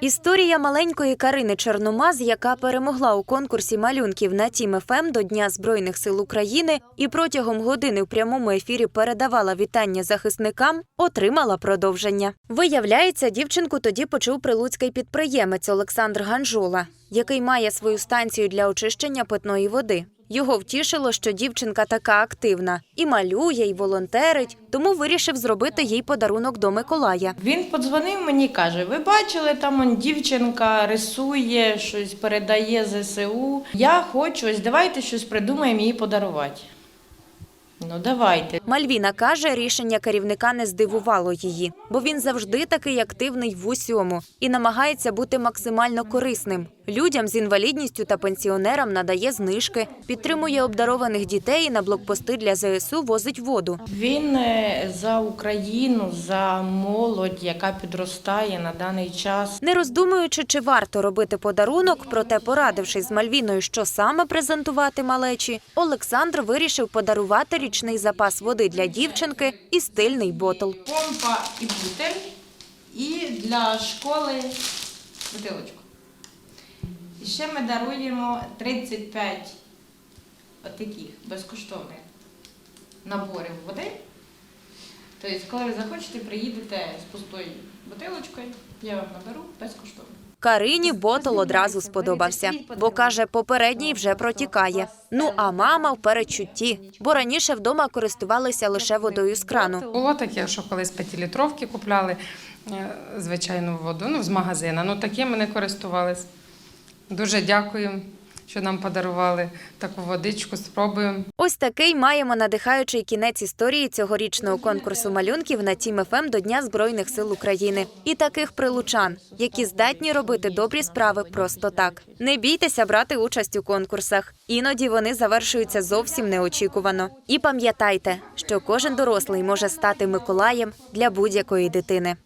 Історія маленької Карини Чорномаз, яка перемогла у конкурсі малюнків на Тім ФМ до Дня Збройних сил України і протягом години в прямому ефірі передавала вітання захисникам, отримала продовження. Виявляється, дівчинку тоді почув прилуцький підприємець Олександр Ганжола, який має свою станцію для очищення питної води. Його втішило, що дівчинка така активна і малює, і волонтерить, тому вирішив зробити їй подарунок до Миколая. Він подзвонив мені, каже: ви бачили, там он дівчинка рисує, щось передає ЗСУ. Я хочу, ось давайте щось придумаємо їй подарувати. Ну, давайте. Мальвіна каже, рішення керівника не здивувало її, бо він завжди такий активний в усьому і намагається бути максимально корисним. Людям з інвалідністю та пенсіонерам надає знижки, підтримує обдарованих дітей і на блокпости для ЗСУ возить воду. Він е, за Україну, за молодь, яка підростає на даний час. Не роздумуючи, чи варто робити подарунок, проте порадившись з Мальвіною, що саме презентувати малечі, Олександр вирішив подарувати річний запас води для дівчинки і стильний ботл. Помпа і бутель, і для школи бутилочку. І ще ми даруємо 35 отаких безкоштовних наборів води. Тобто, коли ви захочете, приїдете з пустою бутилочкою, я вам наберу безкоштовно. Карині ботл одразу сподобався, бо каже, попередній вже протікає. Ну а мама в передчутті, бо раніше вдома користувалися лише водою з крану. Було таке, що колись п'ятилітровки купляли е, звичайну воду ну, з магазину. Ну таким ми не користувались. Дуже дякую, що нам подарували таку водичку. Спробуємо. Ось такий маємо надихаючий кінець історії цьогорічного конкурсу малюнків на Тім ФМ до Дня Збройних сил України і таких прилучан, які здатні робити добрі справи просто так. Не бійтеся брати участь у конкурсах. Іноді вони завершуються зовсім неочікувано. І пам'ятайте, що кожен дорослий може стати Миколаєм для будь-якої дитини.